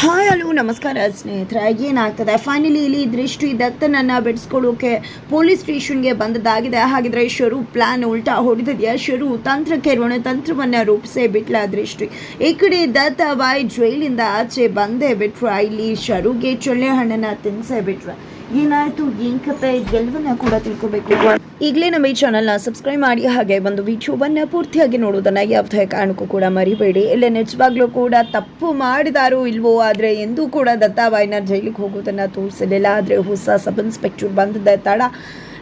Hi hello, ನಮಸ್ಕಾರ ಸ್ನೇಹಿತರೆ. ಏನಾಗ್ತದೆ? ಫೈನಲಿ ಇಲ್ಲಿ ದೃಷ್ಟಿ ದತ್ತನನ್ನು ಬಿಡಿಸ್ಕೊಳ್ಳೋಕೆ ಪೊಲೀಸ್ ಸ್ಟೇಷನ್ಗೆ ಬಂದದಾಗಿದೆ ಹಾಗಿದ್ರೆ ಶರು ಪ್ಲಾನ್ ಉಲ್ಟಾ ಹೊಡೆದಿದೆಯಾ? ಶರು ತಂತ್ರಕ್ಕೆ ತಂತ್ರವನ್ನು ರೂಪಿಸೇ ಬಿಟ್ಲ ದೃಷ್ಟಿ? ಈ ಕಡೆ ದತ್ತ ಬಾಯ್ ಜೈಲಿಂದ ಆಚೆ ಬಂದೇ ಬಿಟ್ರ. ಇಲ್ಲಿ ಶರುಗೆ ಚೊಳ್ಳೆ ಹಣ್ಣನ್ನು ತಿನ್ಸೇ ಬಿಟ್ರ. ಏನಾಯಿತು? ಏನು ಕತೆ ಗೆಲ್ವನ್ನ ಕೂಡ ತಿಳ್ಕೊಬೇಕು. ಈಗಲೇ ನಮ್ಮ ಈ ಚಾನಲ್ನ ಸಬ್ಸ್ಕ್ರೈಬ್ ಮಾಡಿ, ಹಾಗೆ ಒಂದು ವಿಡಿಯೋವನ್ನು ಪೂರ್ತಿಯಾಗಿ ನೋಡೋದನ್ನು ಯಾವುದೇ ಕಾರಣಕ್ಕೂ ಕೂಡ ಮರಿಬೇಡಿ. ಇಲ್ಲೇ ನಿಜವಾಗ್ಲೂ ಕೂಡ ತಪ್ಪು ಮಾಡಿದಾರೋ ಇಲ್ವೋ ಆದರೆ ಎಂದೂ ಕೂಡ ದತ್ತಾಬಾಯಿನ ಜೈಲಿಗೆ ಹೋಗೋದನ್ನು ತೋರಿಸಲಿಲ್ಲ. ಆದರೆ ಹೊಸ ಸಬ್ ಇನ್ಸ್ಪೆಕ್ಟರ್ ಬಂದಿದ್ದ ತಡ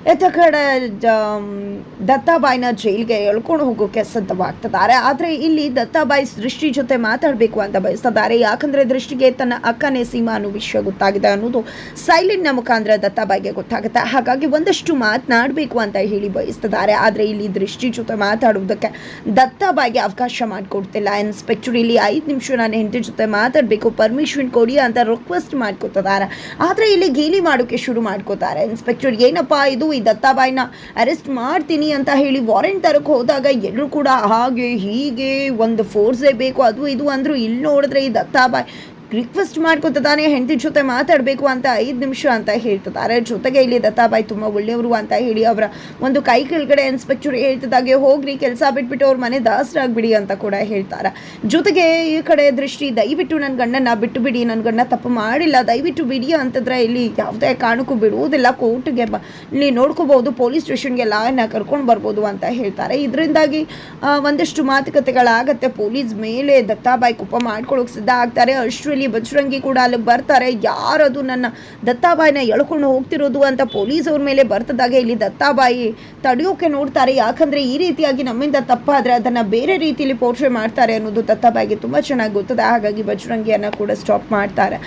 ಎತ್ತ ಕಡೆ ಜ- ದತ್ತಾಬಾಯಿನ ಜೈಲಿಗೆ ಎಳ್ಕೊಂಡು ಹೋಗೋಕೆ ಸಿದ್ಧವಾಗ್ತಿದ್ದಾರೆ ಆದರೆ ಇಲ್ಲಿ ದತ್ತಾಬಾಯಿ ದೃಷ್ಟಿ ಜೊತೆ ಮಾತಾಡಬೇಕು ಅಂತ ಬಯಸ್ತಿದ್ದಾರೆ. ಯಾಕಂದರೆ ದೃಷ್ಟಿಗೆ ತನ್ನ ಅಕ್ಕನೇ ಸೀಮಾ ಅನ್ನೋ ವಿಷಯ ಗೊತ್ತಾಗಿದೆ ಅನ್ನೋದು ಸೈಲೆಂಟ್ನ ಮುಖಾಂತರ ದತ್ತಾಬಾಯಿಗೆ ಗೊತ್ತಾಗುತ್ತೆ. ಹಾಗಾಗಿ ಒಂದಷ್ಟು ಮಾತನಾಡಬೇಕು ಅಂತ ಹೇಳಿ ಬಯಸ್ತಿದ್ದಾರೆ. ಆದರೆ ಇಲ್ಲಿ ದೃಷ್ಟಿ ಜೊತೆ ಮಾತಾಡುವುದಕ್ಕೆ ದತ್ತಾಬಾಯಿಗೆ ಅವಕಾಶ ಮಾಡಿಕೊಡ್ತಿಲ್ಲ. ಇನ್ಸ್ಪೆಕ್ಟರ್ ಇಲ್ಲಿ ಐದು ನಿಮಿಷ ನಾನು ಹೆಂಡತಿ ಜೊತೆ ಮಾತಾಡಬೇಕು. ಪರ್ಮಿಷನ್ ಕೊಡಿ ಅಂತ ರಿಕ್ವೆಸ್ಟ್ ಮಾಡ್ಕೊತಿದ್ದಾರೆ. ಆದರೆ ಇಲ್ಲಿ ಗೇಲಿ ಮಾಡೋಕೆ ಶುರು ಮಾಡ್ಕೋತಾರೆ. ಇನ್ಸ್ಪೆಕ್ಟರ್ ಏನಪ್ಪಾ ಇದು? ಈ ದತ್ತಾಬಾಯಿನ ಅರೆಸ್ಟ್ ಮಾಡ್ತೀನಿ ಅಂತ ಹೇಳಿ ವಾರೆಂಟ್ ತರಕ್ಕೆ ಹೋದಾಗ ಎಲ್ಲರೂ ಕೂಡ ಹಾಗೆ ಹೀಗೆ ಒಂದು ಫೋರ್ಸೇ ಬೇಕು, ಅದು ಇದು ಅಂದರು. ಇಲ್ಲಿ ನೋಡಿದ್ರೆ ಈ ದತ್ತಾಬಾಯಿ ರಿಕ್ವೆಸ್ಟ್ ಮಾಡ್ಕೊತಿದ್ದಾನೆ ಹೆಂಡತಿ ಜೊತೆ ಮಾತಾಡಬೇಕು ಅಂತ ಐದು ನಿಮಿಷ ಅಂತ ಹೇಳ್ತಿದ್ದಾರೆ. ಜೊತೆಗೆ ಇಲ್ಲಿ ದತ್ತಾಬಾಯಿ ತುಂಬ ಒಳ್ಳೆಯವರು ಅಂತ ಹೇಳಿ ಅವರ ಒಂದು ಕೈ ಕೆಳಗಡೆ ಇನ್ಸ್ಪೆಕ್ಟರ್ ಹೇಳ್ತಿದ್ದಾಗೆ, ಹೋಗ್ರಿ, ಕೆಲಸ ಬಿಟ್ಬಿಟ್ಟು ಅವ್ರ ಮನೆ ದಾಸರಾಗ್ಬಿಡಿ ಅಂತ ಕೂಡ ಹೇಳ್ತಾರೆ. ಜೊತೆಗೆ ಈ ಕಡೆ ದೃಷ್ಟಿ, ದಯವಿಟ್ಟು ನನ್ನ ಗಂಡನ ಬಿಟ್ಟು ಬಿಡಿ ನನ್ನ ಗಂಡ ತಪ್ಪು ಮಾಡಿಲ್ಲ, ದಯವಿಟ್ಟು ಬಿಡಿ ಅಂತಂದ್ರೆ ಇಲ್ಲಿ ಯಾವುದೇ ಕಾರಣಕ್ಕೂ ಬಿಡುವುದಿಲ್ಲ. ಕೋರ್ಟ್ಗೆ ಬ ಇಲ್ಲಿ ನೋಡ್ಕೋಬಹುದು, ಪೊಲೀಸ್ ಸ್ಟೇಷನ್ಗೆ ಲಾಯನ್ನ ಕರ್ಕೊಂಡು ಬರ್ಬೋದು ಅಂತ ಹೇಳ್ತಾರೆ. ಇದರಿಂದಾಗಿ ಒಂದಷ್ಟು ಮಾತುಕತೆಗಳಾಗತ್ತೆ. ಪೊಲೀಸ್ ಮೇಲೆ ದತ್ತಾಬಾಯಿ ಕುಪ್ಪ ಮಾಡ್ಕೊಳ್ಳೋಕೆ ಸಿದ್ಧ ಆಗ್ತಾರೆ. ಅಷ್ಟರಲ್ಲಿ ಬಜರಂಗಿ ಕೂಡ ಅಲ್ಲಿ ಬರ್ತಾರೆ. ಯಾರದು ನನ್ನ ದತ್ತಾಬಾಯಿನ ಎಳ್ಕೊಂಡು ಹೋಗ್ತಿರೋದು ಅಂತ ಪೊಲೀಸ್ ಅವ್ರ ಮೇಲೆ ಬರ್ತದಾಗ ಇಲ್ಲಿ ದತ್ತಾಬಾಯಿ ತಡೆಯೋಕೆ ನೋಡ್ತಾರೆ. ಯಾಕಂದ್ರೆ ಈ ರೀತಿಯಾಗಿ ನಮ್ಮಿಂದ ತಪ್ಪಾದ್ರೆ ಅದನ್ನ ಬೇರೆ ರೀತಿಯಲ್ಲಿ ಪೋರ್ಟ್ರೇ ಮಾಡ್ತಾರೆ ಅನ್ನೋದು ದತ್ತಾಬಾಯಿಗೆ ತುಂಬಾ ಚೆನ್ನಾಗಿ ಗೊತ್ತದೆ. ಹಾಗಾಗಿ ಬಜರಂಗಿಯನ್ನ ಕೂಡ ಸ್ಟಾಪ್ ಮಾಡ್ತಾರೆ.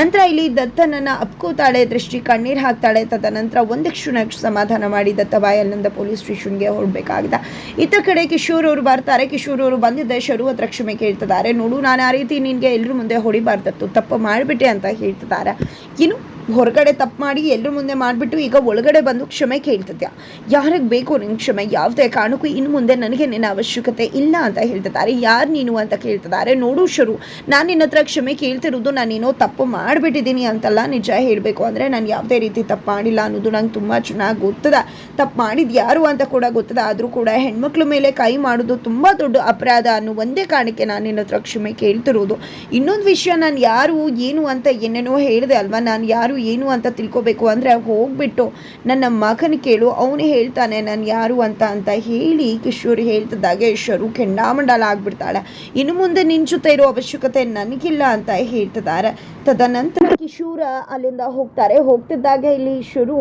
ನಂತರ ಇಲ್ಲಿ ದತ್ತನನ್ನ ಅಪ್ಕೋತಾಳೆ, ದೃಷ್ಟಿ ಕಣ್ಣೀರ್ ಹಾಕ್ತಾಳೆ. ತದನಂತರ ಒಂದು ಕ್ಷಣ ಸಮಾಧಾನ ಮಾಡಿ ದತ್ತಬಾಯಿ ಅಲ್ಲಿಂದ ಪೊಲೀಸ್ ಸ್ಟೇಷನ್ಗೆ ಹೊರಡ್ಬೇಕಾಗಿದೆ. ಇತ್ತ ಕಡೆ ಕಿಶೋರ್ ಅವರು ಬರ್ತಾರೆ. ಕಿಶೋರ್ ಅವರು ಬಂದಿದ್ದ ಶರು ಹತ್ರ ಕ್ಷಮೆ ಕೇಳ್ತಿದ್ದಾರೆ. ನೋಡು, ನಾನು ಆ ರೀತಿ ನಿನ್ಗೆ ಎಲ್ಲರೂ ಮುಂದೆ ಹೊಡಿಬಾರ್ದತ್ತು ತಪ್ಪು ಮಾಡಿಬಿಟ್ಟೆ ಅಂತ ಹೇಳ್ತಿದ್ದಾರೆ. ಇನ್ನು ಹೊರಗಡೆ ತಪ್ಪು ಮಾಡಿ ಎಲ್ಲರ ಮುಂದೆ ಮಾಡಿಬಿಟ್ಟು ಈಗ ಒಳಗಡೆ ಬಂದು ಕ್ಷಮೆ ಕೇಳ್ತಿದ್ಯಾ? ಯಾರಿಗೆ ಬೇಕು ನಿನ್ನ ಕ್ಷಮೆ? ಯಾವುದೇ ಕಾರಣಕ್ಕೂ ಇನ್ನು ಮುಂದೆ ನನಗೆ ನಿನ್ನ ಅವಶ್ಯಕತೆ ಇಲ್ಲ ಅಂತ ಹೇಳ್ತಿದ್ದಾರೆ. ಯಾರು ನೀನು ಅಂತ ಕೇಳ್ತಿದ್ದಾರೆ. ನೋಡು ಶರು. ನಾನು ನಿನ್ನ ಹತ್ರ ಕ್ಷಮೆ ಕೇಳ್ತಿರೋದು ನಾನೇನೋ ತಪ್ಪು ಮಾಡಿಬಿಟ್ಟಿದ್ದೀನಿ ಅಂತಲ್ಲ ನಿಜ ಹೇಳಬೇಕು ಅಂದರೆ ನಾನು ಯಾವುದೇ ರೀತಿ ತಪ್ಪು ಮಾಡಿಲ್ಲ ಅನ್ನೋದು ನಂಗೆ ತುಂಬ ಚೆನ್ನಾಗಿ ಗೊತ್ತದ. ತಪ್ಪು ಮಾಡಿದ್ದು ಯಾರು ಅಂತ ಕೂಡ ಗೊತ್ತದ. ಆದರೂ ಕೂಡ ಹೆಣ್ಮಕ್ಳ ಮೇಲೆ ಕೈ ಮಾಡೋದು ತುಂಬ ದೊಡ್ಡ ಅಪರಾಧ ಅನ್ನೋ ಒಂದೇ ಕಾರಣಕ್ಕೆ ನಾನು ನಿನ್ನ ಹತ್ರ ಕ್ಷಮೆ ಕೇಳ್ತಿರೋದು. ಇನ್ನೊಂದು ವಿಷಯ ನಾನು ಯಾರು, ಏನು ಅಂತ ಏನೇನೋ ಹೇಳಿದೆ ಅಲ್ವಾ? ನಾನು ಯಾರು ಏನು ಅಂತ ತಿಳ್ಕೊಬೇಕು ಅಂದರೆ ಹೋಗ್ಬಿಟ್ಟು ನನ್ನ ಮಗನ ಕೇಳು, ಅವನು ಹೇಳ್ತಾನೆ, ನಾನು ಯಾರು ಅಂತ ಅಂತ ಹೇಳಿ ಕಿಶೋರ್ ಹೇಳ್ತಿದ್ದಾಗೆ ಶರು ಕೆಂಡಾಮಂಡಲ ಆಗ್ಬಿಡ್ತಾಳೆ. ಇನ್ನು ಮುಂದೆ ನಿನ್ನ ಇರೋ ಅವಶ್ಯಕತೆ ನನಗಿಲ್ಲ ಅಂತ ಹೇಳ್ತಿದ್ದಾರೆ ತದನಂತರ ಕಿಶೋರ ಅಲ್ಲಿಂದ ಹೋಗ್ತಾರೆ. ಹೋಗ್ತಿದ್ದಾಗ ಇಲ್ಲಿ ಶುರು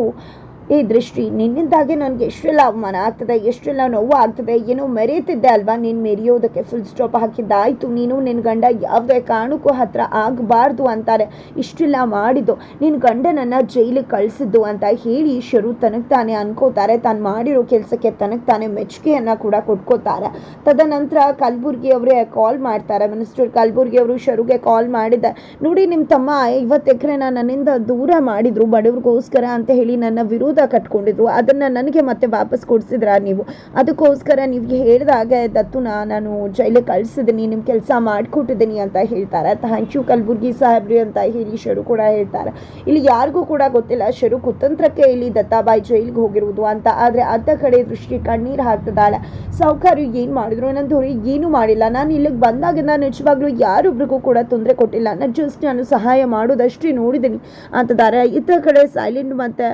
ಈ ದೃಷ್ಟಿ ನಿನ್ನಿಂದಾಗೆ ನನಗೆ ಎಷ್ಟೆಲ್ಲ ಅವಮಾನ ಆಗ್ತದೆ, ಎಷ್ಟೆಲ್ಲ ನೋವು ಆಗ್ತದೆ, ಏನೋ ಮೆರೆಯುತ್ತಿದ್ದೆ ಅಲ್ವಾ? ನೀನು ಮೆರೆಯೋದಕ್ಕೆ ಫುಲ್ ಸ್ಟಾಪ್ ಹಾಕಿದ್ದಾಯಿತು ನೀನು ನಿನ್ನ ಗಂಡ ಯಾವುದೇ ಕಾರಣಕ್ಕೂ ಹತ್ರ ಆಗಬಾರ್ದು ಅಂತಾರೆ. ಇಷ್ಟೆಲ್ಲ ಮಾಡಿದ್ದು ನಿನ್ನ ಗಂಡನನ್ನು ಜೈಲಿಗೆ ಕಳಿಸಿದ್ದು ಅಂತ ಹೇಳಿ ಶರು ತನಗೆ ತಾನೇ ಅನ್ಕೋತಾರೆ. ತಾನು ಮಾಡಿರೋ ಕೆಲಸಕ್ಕೆ ತನಗೆ ತಾನೇ ಮೆಚ್ಚುಗೆಯನ್ನು ಕೂಡ ಕೊಟ್ಕೋತಾರೆ. ತದನಂತರ ಕಲಬುರ್ಗಿ ಅವರೇ ಕಾಲ್ ಮಾಡ್ತಾರೆ. ಮಿನಿಸ್ಟರ್ ಕಲಬುರ್ಗಿ ಅವರು ಶರುಗೆ ಕಾಲ್ ಮಾಡಿದ್ದೆ ನೋಡಿ ನಿಮ್ಮ ತಮ್ಮ ಐವತ್ತು ಎಕರೆನ ನನ್ನಿಂದ ದೂರ ಮಾಡಿದರು ಬಡವ್ರಿಗೋಸ್ಕರ ಅಂತ ಹೇಳಿ ನನ್ನ ವಿರೋಧ ಕಟ್ಕೊಂಡಿದ್ರು ಅದನ್ನ ನನಗೆ ಮತ್ತೆ ವಾಪಸ್ ಕೊಡಿಸಿದ್ರ ನೀವು? ಅದಕ್ಕೋಸ್ಕರ ನೀವು ಹೇಳಿದಾಗ ದತ್ತುನ ನಾನು ಜೈಲಿಗೆ ಕಳಿಸಿದ್ದೀನಿ ನಿಮ್ಮ ಕೆಲಸ ಮಾಡ್ಕೊಟ್ಟಿದ್ದೀನಿ ಅಂತ ಹೇಳ್ತಾರೆ. ಥ್ಯಾಂಕ್ ಯು ಕಲಬುರ್ಗಿ ಸಾಹೇಬ್ರಿ ಅಂತ ಹೇಳಿ ಶರು ಕೂಡ ಹೇಳ್ತಾರೆ. ಇಲ್ಲಿ ಯಾರಿಗೂ ಕೂಡ ಗೊತ್ತಿಲ್ಲ, ಶರು ಕುತಂತ್ರಕ್ಕೆ ಇಲ್ಲಿ ದತ್ತಾಬಾಯಿ ಜೈಲಿಗೆ ಹೋಗಿರುವುದು ಅಂತ. ಆದರೆ ಅತ್ತ ಕಡೆ ದೃಷ್ಟಿ ಕಣ್ಣೀರು ಹಾಕ್ತದಾಳೆ ಸೌಕರ್ಯ ಏನು ಮಾಡಿದ್ರು? ದೊರೆ ಏನು ಮಾಡಿಲ್ಲ. ನಾನು ಇಲ್ಲಿಗೆ ಬಂದಾಗಿಂದ ನಿಜವಾಗ್ಲೂ ಯಾರೊಬ್ರಿಗೂ ಕೂಡ ತೊಂದರೆ ಕೊಟ್ಟಿಲ್ಲ. ನಾನು ಜಸ್ಟ್ ನಾನು ಸಹಾಯ ಮಾಡೋದಷ್ಟೇ ನೋಡಿದ್ದೀನಿ ಅಂತದಾರೆ. ಇತರ ಕಡೆ ಸೈಲೆಂಟ್ ಮತ್ತು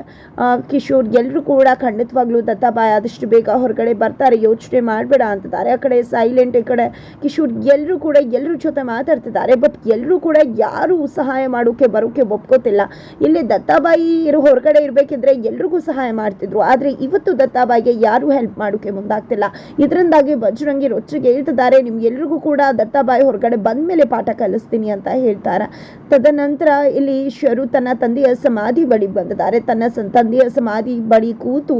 ಕಿಶೋರ್ ಎಲ್ಲರೂ ಕೂಡ ಖಂಡಿತವಾಗ್ಲೂ ದತ್ತಾಬಾಯ್ ಆದಷ್ಟು ಬೇಗ ಹೊರಗಡೆ ಬರ್ತಾರೆ, ಯೋಚನೆ ಮಾಡಬೇಡ ಅಂತಿದ್ದಾರೆ. ಆ ಕಡೆ ಸೈಲೆಂಟ್ ಈ ಕಡೆ ಕಿಶೋರ್ ಎಲ್ಲರೂ ಕೂಡ ಎಲ್ಲರ ಜೊತೆ ಮಾತಾಡ್ತಿದ್ದಾರೆ ಬಟ್ ಎಲ್ಲರೂ ಕೂಡ ಯಾರು ಸಹಾಯ ಮಾಡೋಕೆ, ಬರೋಕೆ ಒಪ್ಕೋತಿಲ್ಲ. ಇಲ್ಲಿ ದತ್ತಾಬಾಯಿ ಇರೋ ಹೊರಗಡೆ ಇರಬೇಕಿದ್ರೆ ಎಲ್ರಿಗೂ ಸಹಾಯ ಮಾಡ್ತಿದ್ರು, ಆದರೆ ಇವತ್ತು ದತ್ತಾಬಾಯಿಗೆ ಯಾರು ಹೆಲ್ಪ್ ಮಾಡೋಕೆ ಮುಂದಾಗ್ತಿಲ್ಲ. ಇದರಿಂದಾಗಿ ಬಜರಂಗಿ ರೊಚ್ಚಿಗೆ ಹೇಳ್ತಿದ್ದಾರೆ ನಿಮ್ಗೆಲ್ರಿಗೂ ಕೂಡ ದತ್ತಾಬಾಯಿ ಹೊರಗಡೆ ಬಂದ ಮೇಲೆ ಪಾಠ ಕಲಿಸ್ತೀನಿ ಅಂತ ಹೇಳ್ತಾರೆ. ತದನಂತರ ಇಲ್ಲಿ ಶರು ತನ್ನ ತಂದೆಯ ಸಮಾಧಿ ಬಳಿ ಬಂದಿದ್ದಾರೆ. ತನ್ನ ತಂದೆಯ ಸಮಾಧಿ ಬಳಿ ಕೂತು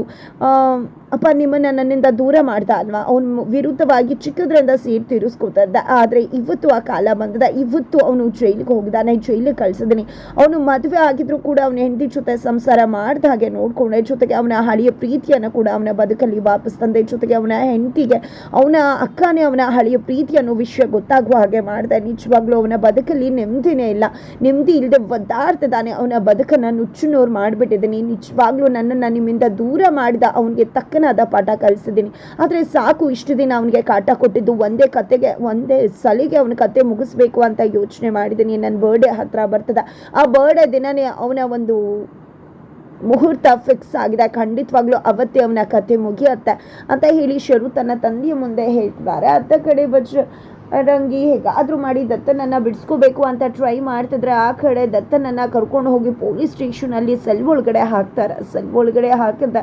ಅಪ್ಪ ನಿಮ್ಮನ್ನ ನನ್ನಿಂದ ದೂರ ಮಾಡ್ದ ಅಲ್ವಾ? ಅವನು ವಿರುದ್ಧವಾಗಿ ಚಿಕ್ಕದ್ರಿಂದ ಸೀಟ್ ತೀರಿಸ್ಕೊತದ್ದ. ಆದರೆ ಇವತ್ತು ಆ ಕಾಲ ಬಂದದ. ಇವತ್ತು ಅವನು ಜೈಲಿಗೆ ಹೋಗಿದ್ದಾನೆ, ಜೈಲಿಗೆ ಕಳ್ಸಿದ್ದೀನಿ ಅವನು ಮದುವೆ ಆಗಿದ್ರು ಕೂಡ ಅವನ ಹೆಂಡತಿ ಜೊತೆ ಸಂಸಾರ ಮಾಡ್ದ ಹಾಗೆ ನೋಡ್ಕೊಂಡೆ. ಜೊತೆಗೆ ಅವನ ಹಳೆಯ ಪ್ರೀತಿಯನ್ನು ಕೂಡ ಅವನ ಬದುಕಲ್ಲಿ ವಾಪಸ್ ತಂದೆ. ಜೊತೆಗೆ ಅವನ ಹೆಂಡತಿಗೆ, ಅವನ ಅಕ್ಕನೇ ಅವನ ಹಳೆಯ ಪ್ರೀತಿಯನ್ನು ವಿಷಯ ಗೊತ್ತಾಗುವ ಹಾಗೆ ಮಾಡ್ದೆ. ನಿಜವಾಗ್ಲೂ ಅವನ ಬದುಕಲ್ಲಿ ನೆಮ್ಮದಿನೇ ಇಲ್ಲ. ನೆಮ್ಮದಿ ಇಲ್ಲದೆ ಒದ್ದಾಡ್ತಿದ್ದಾನೆ. ಅವನ ಬದುಕನ್ನು ನುಚ್ಚುನೂರು ಮಾಡಿಬಿಟ್ಟಿದ್ದೀನಿ. ನಿಜವಾಗ್ಲೂ ನನ್ನನ್ನು ನಿಮ್ಮಿಂದ ದೂರ ಮಾಡಿದ ಅವನಿಗೆ ತಕ್ಕನಾದ ಪಾಠ ಕಲಿಸಿದ್ದೀನಿ. ಆದರೆ ಸಾಕು, ಇಷ್ಟು ದಿನ ಅವನಿಗೆ ಕಾಟ ಕೊಟ್ಟಿದ್ದು ಒಂದೇ ಕತೆಗೆ, ಒಂದೇ ಸಲಿಗೆ ಅವನ ಕತೆ ಮುಗಿಸ್ಬೇಕು ಅಂತ ಯೋಚನೆ ಮಾಡಿದ್ದೀನಿ. ನನ್ನ ಬರ್ಡೇ ಹತ್ರ ಬರ್ತದೆ. ಆ ಬರ್ಡೇ ದಿನನೇ ಅವನ ಒಂದು ಮುಹೂರ್ತ ಫಿಕ್ಸ್ ಆಗಿದೆ. ಖಂಡಿತವಾಗ್ಲೂ ಅವತ್ತೇ ಅವನ ಕತೆ ಮುಗಿಯತ್ತೆ ಅಂತ ಹೇಳಿ ಶರು ತನ್ನ ತಂದೆಯ ಮುಂದೆ ಹೇಳ್ತಿದ್ದಾರೆ. ಅತ್ತ ಕಡೆ ಬಜ್ರ ರಂಗಿ, ಹೇಗಾದರೂ ಮಾಡಿ ದತ್ತನನ್ನು ಬಿಡಿಸ್ಕೋಬೇಕು ಅಂತ ಟ್ರೈ ಮಾಡ್ತಿದ್ರೆ ಆ ಕಡೆ ದತ್ತನನ್ನು ಕರ್ಕೊಂಡು ಹೋಗಿ ಪೊಲೀಸ್ ಸ್ಟೇಷನಲ್ಲಿ ಸೆಲ್ ಒಳಗಡೆ ಹಾಕ್ತಾರೆ. ಸೆಲ್ ಒಳಗಡೆ ಹಾಕಿದ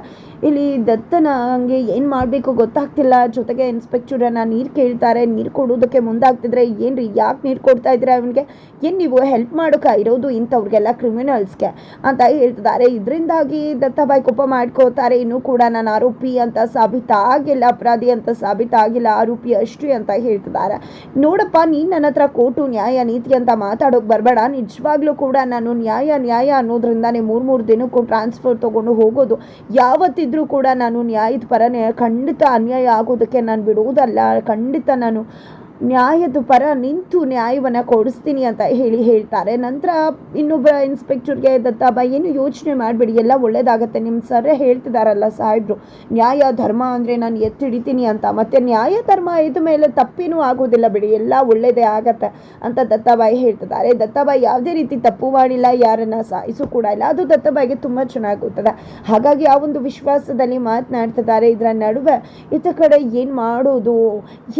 ಇಲ್ಲಿ ದತ್ತನ ಹಂಗೆ ಏನು ಮಾಡಬೇಕು ಗೊತ್ತಾಗ್ತಿಲ್ಲ. ಜೊತೆಗೆ ಇನ್ಸ್ಪೆಕ್ಟರನ್ನ ನೀರು ಕೇಳ್ತಾರೆ. ನೀರು ಕೊಡೋದಕ್ಕೆ ಮುಂದಾಗ್ತಿದ್ರೆ ಏನ್ರಿ, ಯಾಕೆ ನೀರು ಕೊಡ್ತಾ ಇದ್ರೆ ಅವನಿಗೆ ಏನು ನೀವು ಹೆಲ್ಪ್ ಮಾಡೋಕೆ ಇರೋದು ಇಂಥವ್ರಿಗೆಲ್ಲ ಕ್ರಿಮಿನಲ್ಸ್ಗೆ ಅಂತ ಹೇಳ್ತಿದ್ದಾರೆ. ಇದರಿಂದಾಗಿ ದತ್ತಾಬಾಯಿ ಕೋಪ ಮಾಡ್ಕೋತಾರೆ. ಇನ್ನೂ ಕೂಡ ನಾನು ಆರೋಪಿ ಅಂತ ಸಾಬೀತಾಗಿಲ್ಲ, ಅಪರಾಧಿ ಅಂತ ಸಾಬೀತಾಗಿಲ್ಲ, ಆರೋಪಿ ಅಷ್ಟು ಅಂತ ಹೇಳ್ತಿದ್ದಾರೆ. ನೋಡಪ್ಪ, ನೀನು ನನ್ನ ಹತ್ರ ಕೋರ್ಟು, ನ್ಯಾಯ, ನೀತಿ ಅಂತ ಮಾತಾಡೋಕೆ ಬರಬೇಡ. ನಿಜವಾಗ್ಲೂ ಕೂಡ ನಾನು ನ್ಯಾಯ ನ್ಯಾಯ ಅನ್ನೋದ್ರಿಂದಾನೇ ಮೂರು ಮೂರು ದಿನಕ್ಕೂ ಟ್ರಾನ್ಸ್ಫರ್ ತೊಗೊಂಡು ಹೋಗೋದು. ಯಾವತ್ತಿದ್ರೂ ಕೂಡ ನಾನು ನ್ಯಾಯದ ಪರನೇ ಖಂಡಿತ ಅನ್ಯಾಯ ಆಗೋದಕ್ಕೆ ನಾನು ಬಿಡುವುದಲ್ಲ. ಖಂಡಿತ ನಾನು ನ್ಯಾಯದ ಪರ ನಿಂತು ನ್ಯಾಯವನ್ನು ಕೊಡಿಸ್ತೀನಿ ಅಂತ ಹೇಳಿ ಹೇಳ್ತಾರೆ. ನಂತರ ಇನ್ನೊಬ್ಬ ಇನ್ಸ್ಪೆಕ್ಟರ್ಗೆ ದತ್ತಾಬಾಯಿ ಏನು ಯೋಚನೆ ಮಾಡಬೇಡಿ, ಎಲ್ಲ ಒಳ್ಳೇದಾಗತ್ತೆ. ನಿಮ್ಮ ಸರ್ರೇ ಹೇಳ್ತಿದಾರಲ್ಲ ಸಾಹೇಬ್ರು, ನ್ಯಾಯ, ಧರ್ಮ ಅಂದರೆ ನಾನು ಎತ್ತಿಡಿತೀನಿ ಅಂತ. ಮತ್ತೆ ನ್ಯಾಯ, ಧರ್ಮ ಇದ ಮೇಲೆ ತಪ್ಪಿನೂ ಆಗೋದಿಲ್ಲ ಬಿಡಿ, ಎಲ್ಲ ಒಳ್ಳೇದೇ ಆಗತ್ತೆ ಅಂತ ದತ್ತಾಬಾಯಿ ಹೇಳ್ತಿದ್ದಾರೆ. ದತ್ತಾಬಾಯಿ ಯಾವುದೇ ರೀತಿ ತಪ್ಪು ಮಾಡಿಲ್ಲ, ಯಾರನ್ನು ಸಾಯಿಸು ಕೂಡ ಇಲ್ಲ. ಅದು ದತ್ತಾಬಾಯಿಗೆ ತುಂಬ ಚೆನ್ನಾಗಿ ಗೊತ್ತದೆ ಹಾಗಾಗಿ ಆ ಒಂದು ವಿಶ್ವಾಸದಲ್ಲಿ ಮಾತನಾಡ್ತಿದ್ದಾರೆ. ಇದರ ನಡುವೆ ಇತರ ಕಡೆ ಏನು ಮಾಡೋದು?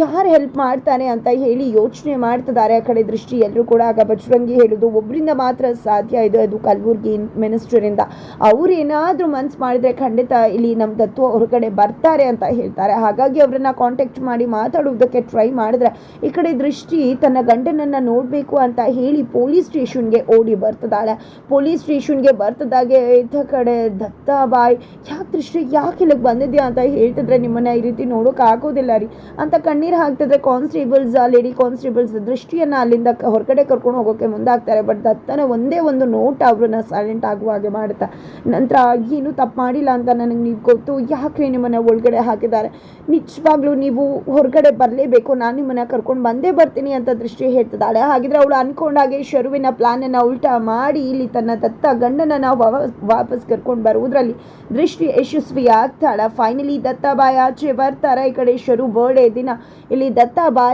ಯಾರು ಹೆಲ್ಪ್ ಮಾಡ್ತಾನೆ ಅಂತ ಹೇಳಿ ಯೋಚನೆ ಮಾಡ್ತಿದ್ದಾರೆ. ಆ ಕಡೆ ದೃಷ್ಟಿ ಎಲ್ಲರೂ ಕೂಡ ಆಗ ಬಜರಂಗಿ ಹೇಳೋದು ಒಬ್ಬರಿಂದ ಮಾತ್ರ ಸಾಧ್ಯ ಇದು. ಅದು ಕಲಬುರ್ಗಿ ಮಿನಿಸ್ಟರಿಂದ ಅವ್ರು ಏನಾದರೂ ಮನ್ಸು ಮಾಡಿದ್ರೆ ಖಂಡಿತ ಇಲ್ಲಿ ನಮ್ಮ ದತ್ತು ಹೊರಗಡೆ ಬರ್ತಾರೆ ಅಂತ ಹೇಳ್ತಾರೆ. ಹಾಗಾಗಿ ಅವರನ್ನು ಕಾಂಟ್ಯಾಕ್ಟ್ ಮಾಡಿ ಮಾತಾಡುವುದಕ್ಕೆ ಟ್ರೈ ಮಾಡಿದ್ರೆ ಈ ಕಡೆ ದೃಷ್ಟಿ ತನ್ನ ಗಂಡನನ್ನ ನೋಡಬೇಕು ಅಂತ ಹೇಳಿ ಪೊಲೀಸ್ ಸ್ಟೇಷನ್ಗೆ ಓಡಿ ಬರ್ತದಾಳೆ ಪೊಲೀಸ್ ಸ್ಟೇಷನ್ಗೆ ಬರ್ತದಾಗೆ ಇದ್ದ ಕಡೆ ದತ್ತಾಬಾಯ್ ಯಾಕೆ ದೃಷ್ಟಿ, ಯಾಕೆ ಇಲ್ಲಿಗೆ ಬಂದಿದ್ಯಾ ಅಂತ ಹೇಳ್ತಿದ್ರೆ ನಿಮ್ಮನ್ನ ಈ ರೀತಿ ನೋಡೋಕೆ ಆಗೋದಿಲ್ಲ ರೀ. ಅಂತ ಕಣ್ಣೀರು ಹಾಕ್ತಿದ್ರೆ ಕಾನ್ಸ್ಟೇಬಲ್ಸ್ ಲೇಡಿ ಕಾನ್ಸ್ಟೇಬಲ್ಸ್ ದೃಷ್ಟಿಯನ್ನು ಅಲ್ಲಿಂದ ಹೊರಗಡೆ ಕರ್ಕೊಂಡು ಹೋಗೋಕೆ ಮುಂದಾಗ್ತಾರೆ. ಬಟ್ ದತ್ತನ ಒಂದೇ ಒಂದು ನೋಟ್ ಅವ್ರನ್ನ ಸೈಲೆಂಟ್ ಆಗುವ ಹಾಗೆ ಮಾಡುತ್ತಾ, ನಂತರ ಏನು ತಪ್ಪು ಮಾಡಿಲ್ಲ ಅಂತ ನನಗೆ ನೀವು ಗೊತ್ತು ಯಾಕೆ ನಿಮ್ಮನ್ನು ಒಳಗಡೆ ಹಾಕಿದ್ದಾರೆ? ನಿಜವಾಗ್ಲೂ ನೀವು ಹೊರಗಡೆ ಬರಲೇಬೇಕು, ನಾನು ನಿಮ್ಮನ್ನು ಕರ್ಕೊಂಡು ಬಂದೇ ಬರ್ತೀನಿ ಅಂತ ದೃಷ್ಟಿ ಹೇಳ್ತಿದ್ದಾಳೆ. ಹಾಗಿದ್ರೆ ಅವಳು ಅನ್ಕೊಂಡಾಗೆ ಶರುವಿನ ಪ್ಲಾನನ್ನು ಉಲ್ಟಾ ಮಾಡಿ ಇಲ್ಲಿ ತನ್ನ ದತ್ತ ಗಂಡನ ವಾಪಸ್ ಕರ್ಕೊಂಡು ಬರುವುದರಲ್ಲಿ ದೃಷ್ಟಿ ಯಶಸ್ವಿ ಆಗ್ತಾಳೆ ಫೈನಲಿ ದತ್ತಾಬಾಯಿ ಆಚೆ ಬರ್ತಾರೆ. ಈ ಕಡೆ ಶರು ಬರ್ಡೇ ದಿನ. ಇಲ್ಲಿ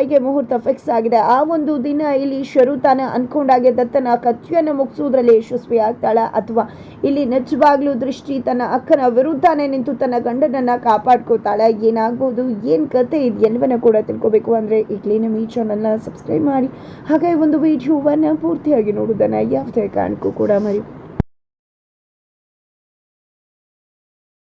ದತ್ತಾಬಾಯಿಗೆ ಮುಹೂರ್ತ ಫಿಕ್ಸ್ ಆಗಿದೆ. ಆ ಒಂದು ದಿನ ಇಲ್ಲಿ ಶರು ತಾನ ಅನ್ಕೊಂಡಾಗೆ ದತ್ತನ ಕತ್ತಿಯನ್ನು ಮುಗಿಸುವುದರಲ್ಲಿ ಯಶಸ್ವಿ ಆಗ್ತಾಳ. ಅಥವಾ ಇಲ್ಲಿ ನಿಜವಾಗ್ಲೂ ದೃಷ್ಟಿ ತನ್ನ ಅಕ್ಕನ ವಿರುದ್ಧನೇ ನಿಂತು ತನ್ನ ಗಂಡನನ್ನ ಕಾಪಾಡ್ಕೋತಾಳೆ ಏನಾಗ್ಬೋದು ಏನು ಕತೆ ಇದೆ ಎಲ್ಲವನ್ನ ಕೂಡ ತಿಳ್ಕೊಬೇಕು. ಅಂದರೆ ಈಗಲೇ ನಮ್ಮ ಈ ಚಾನಲ್ನ ಸಬ್ಸ್ಕ್ರೈಬ್ ಮಾಡಿ. ಹಾಗೆ ಒಂದು ವಿಡಿಯೋವನ್ನು ಪೂರ್ತಿಯಾಗಿ ನೋಡೋದನ್ನು ಯಾವುದೇ ಕಾರಣಕ್ಕೂ ಕೂಡ ಮರಿ